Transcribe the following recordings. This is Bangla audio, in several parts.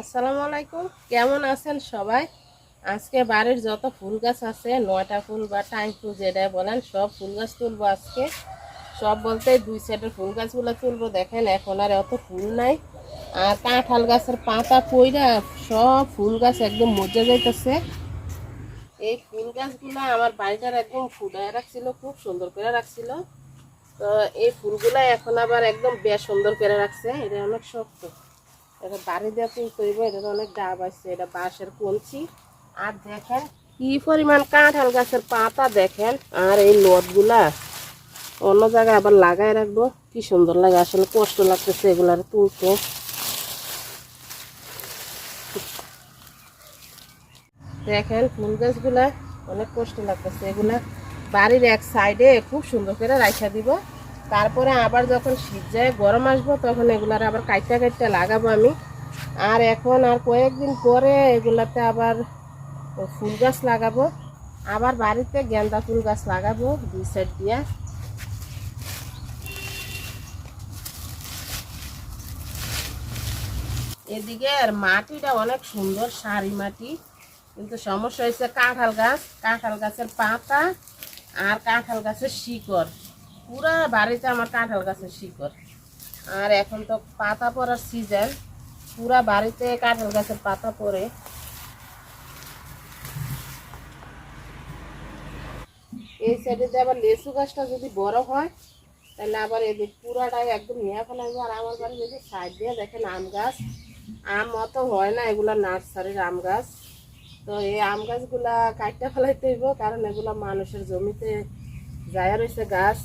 আসসালামু আলাইকুম। কেমন আছেন সবাই? আজকে বাড়ির যত ফুল গাছ আছে, নয়টা ফুল বা টাইম ফুল যেটা বলেন, সব ফুল গাছ তুলবো আজকে। সব বলতে দুই সেটের ফুল গাছগুলো তুলবো। দেখেন, এখন আর অত ফুল নাই। আর কাঁঠাল গাছের পাতা পইরা সব ফুল গাছ একদম মজা যাইতেছে। এই ফুল গাছগুলো আমার বাড়িটার একদম ফুটায় রাখছিল, খুব সুন্দর করে রাখছিল। তো এই ফুলগুলা এখন আবার একদম বেশ সুন্দর করে রাখছে। এটা অনেক শক্ত। এটা বাড়ি দিয়ে তুলতে হইব এটা অনেক ডাব আছে, এটা বাঁশের কঞ্চি আর দেখেন কি পরিমাণ কাঁঠাল গাছের পাতা দেখেন, আর এই লতগুলা। অন্য জায়গায় আবার লাগাই রাখব, কি সুন্দর লাগে, আসলে কষ্ট লাগতেছে এগুলার তুলতে। দেখেন ফুল গাছগুলা, অনেক কষ্ট লাগতেছে এগুলা। বাড়ির এক সাইডে খুব সুন্দর করে রাখা দিব। তারপরে আবার যখন শীত যায়, গরম আসব, তখন এগুলার আবার কাইটা কাইটা লাগাবো আমি। আর এখন আর কয়েকদিন পরে এগুলাতে আবার ফুল গাছ লাগাবো। আবার বাড়িতে গেন্দা ফুল গাছ লাগাবো, দুই সাইড দিয়া। এদিকে মাটিটা অনেক সুন্দর, সারি মাটি। কিন্তু সমস্যা হয়েছে কাঁঠাল গাছ। কাঁঠাল গাছের পাতা আর কাঁঠাল গাছের শিকড়। পুরা বাড়িতে আমার কাঁঠাল গাছের শিকড়। আর এখন তো পাতা পড়ার সিজন পুরা বাড়িতে কাঁঠাল গাছের পাতা পড়ে। এই সাইডে আবার লেসু গাছটা যদি বড় হয়, তাহলে আবার এদিক পুরাটাই একদম নিয়ে ফেলা আর আমার বাড়ি যদি সাইড দিয়ে দেখেন আম গাছ। আম অত হয় না, এগুলা নার্সারির আম গাছ। তো এই আম গাছগুলা কাটতে ফেলাইতে হইব, কারণ এগুলা মানুষের জমিতে যায় রয়েছে গাছ।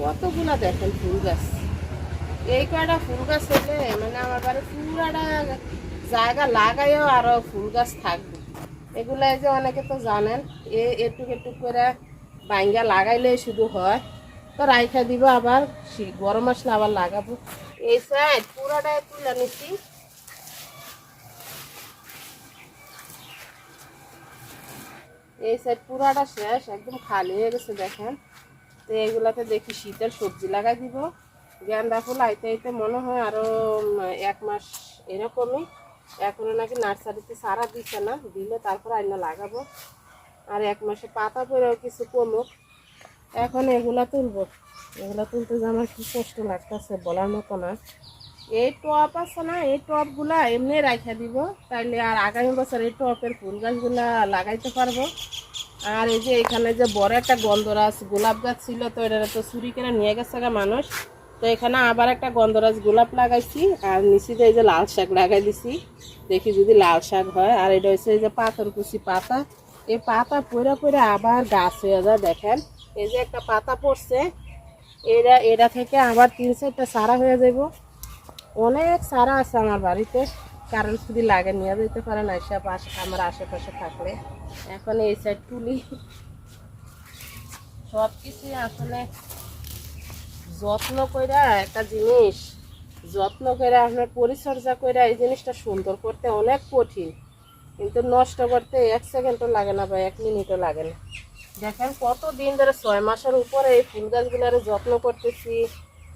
কতগুলা দেখেন ফুল গাছ? এই কয়টা ফুল গাছ হলে মানে আমার বাড়ি পুরাটা জায়গা লাগাইও আরও ফুল গাছ থাকবে। এগুলো যে অনেকে তো জানেন, এ এটুক এটুক করে বাইঙ্গা লাগাইলে শুধু হয়। তো রাইখা দিব আবার গরম আসলে আবার লাগাবো। এই সাইড পুরাটাই তুলে নিচ্ছি। এই সাইড পুরাটা শেষ, একদম খালি হয়ে গেছে দেখেন। তো এইগুলাতে দেখি শীতের সবজি লাগাই দিব। গেন্দা ফুল আইতে আইতে মনে হয় আরও এক মাস এরকমই। এখনও নাকি নার্সারিতে সারা দিচ্ছে না, দিলে তারপর আইনা লাগাবো। আর এক মাসে পাতা পরেও কিছু কমুক। এখন এগুলা তুলবো। এগুলা তুলতে যে আমার কি কষ্ট লাগতেছে বলার মতো না। এই টপ আছে না, এই টপগুলা এমনি রাখা দিব। তাইলে আর আগামী বছর এই টপের ফুল গাছগুলা লাগাইতে পারব। আর এই যে এখানে যে বড় একটা গন্ধরাজ, গোলাপ গাছ ছিল, তো এটা তো চুরি করে নিয়ে গেছে গা মানুষ। তো এখানে আবার একটা গন্ধরাজ গোলাপ লাগাইছি, আর নিচে এই যে লাল শাক লাগাই দিছি। দেখি যদি লাল শাক হয়, আর এটা হচ্ছে এই যে পাথর কুচি পাতা। এই পাতা পরে পরে আবার গাছ হয়ে যায়, দেখেন। এই যে একটা পাতা পড়ছে, এরা এটা থেকে আবার তিন চারটা সারা হয়ে যাব অনেক সারা আছে আমার বাড়িতে। কারণ শুধু লাগে নিয়ে যেতে পারে না, এসব আশে আমার আশেপাশে থাকলে। এখন এই সাইড তুলি। সব কিছুই আসলে যত্ন কইরা একটা জিনিস, যত্ন করে আপনার পরিচর্যা করে এই জিনিসটা সুন্দর করতে অনেক কঠিন। কিন্তু নষ্ট করতে এক সেকেন্ডও লাগে না বা এক মিনিটও লাগে না। দেখেন কত দিন ধরে ছয় মাসের উপরে এই ফুল গাছগুলোর যত্ন করতেছি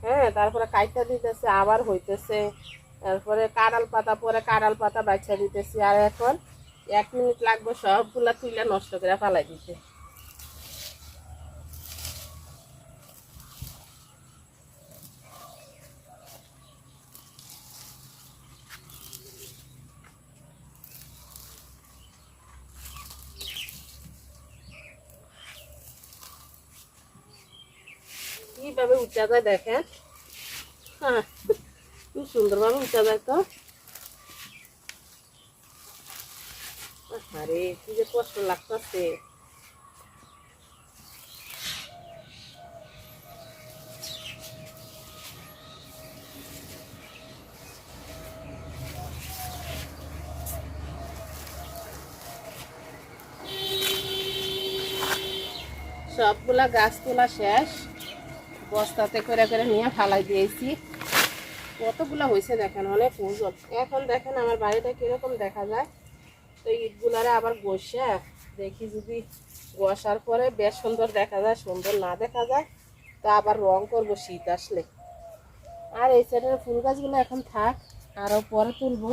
হ্যাঁ তারপরে কাইটা দিতেছে, আবার হইতেছে। তারপরে কাঁড়াল পাতা, পরে কাঁড়াল পাতা বাচ্চা দিতেছি আর এখন এক মিনিট লাগবে সবগুলা তুলে নষ্ট করে ফালাই দিতে। কীভাবে উঠা যায় দেখেন? হ্যাঁ। খুব সুন্দরভাবে উঠা যায় তো আরে কি যে কষ্ট লাগতেছে সবগুলা গাছ তোলা শেষ। বস্তাতে করে করে নিয়ে ফালাই দিয়েছি। কতগুলা হয়েছে দেখেন, অনেক ওজন। এখন দেখেন আমার বাড়িটা কীরকম দেখা যায়। তো ইটগুলারে আবার বসে দেখি যদি বসার পরে বেশ সুন্দর দেখা যায়, সুন্দর না দেখা যায়, তো আবার রং করব শীত আসলে। আর এই সাইডের ফুল গাছগুলো এখন থাক, আরও পরে তুলবো।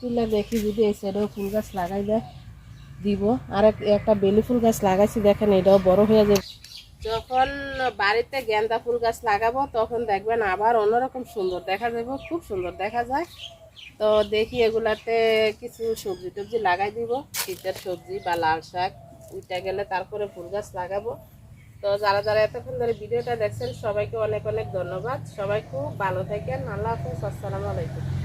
তুলে দেখি যদি এই সাইডেও ফুল গাছ লাগাই দেয়, দিব। আর একটা বেলি ফুল গাছ লাগাইছি, দেখেন এটাও বড় হয়ে যাবে যখন বাড়িতে গেন্দা ফুল গাছ লাগাবো, তখন দেখবেন আবার অন্যরকম সুন্দর দেখা যাবে, খুব সুন্দর দেখা যায়। তো দেখি এগুলাতে কিছু সবজি টবজি লাগাই দিব, শীতের সবজি বা লাল শাক উঠে গেলে তারপরে ফুল গাছ লাগাবো। তো যারা যারা এতক্ষণ ধরে ভিডিওটা দেখছেন, সবাইকে অনেক অনেক ধন্যবাদ। সবাই খুব ভালো থাকেন, আল্লাহ হাফিজ, আসসালামু আলাইকুম।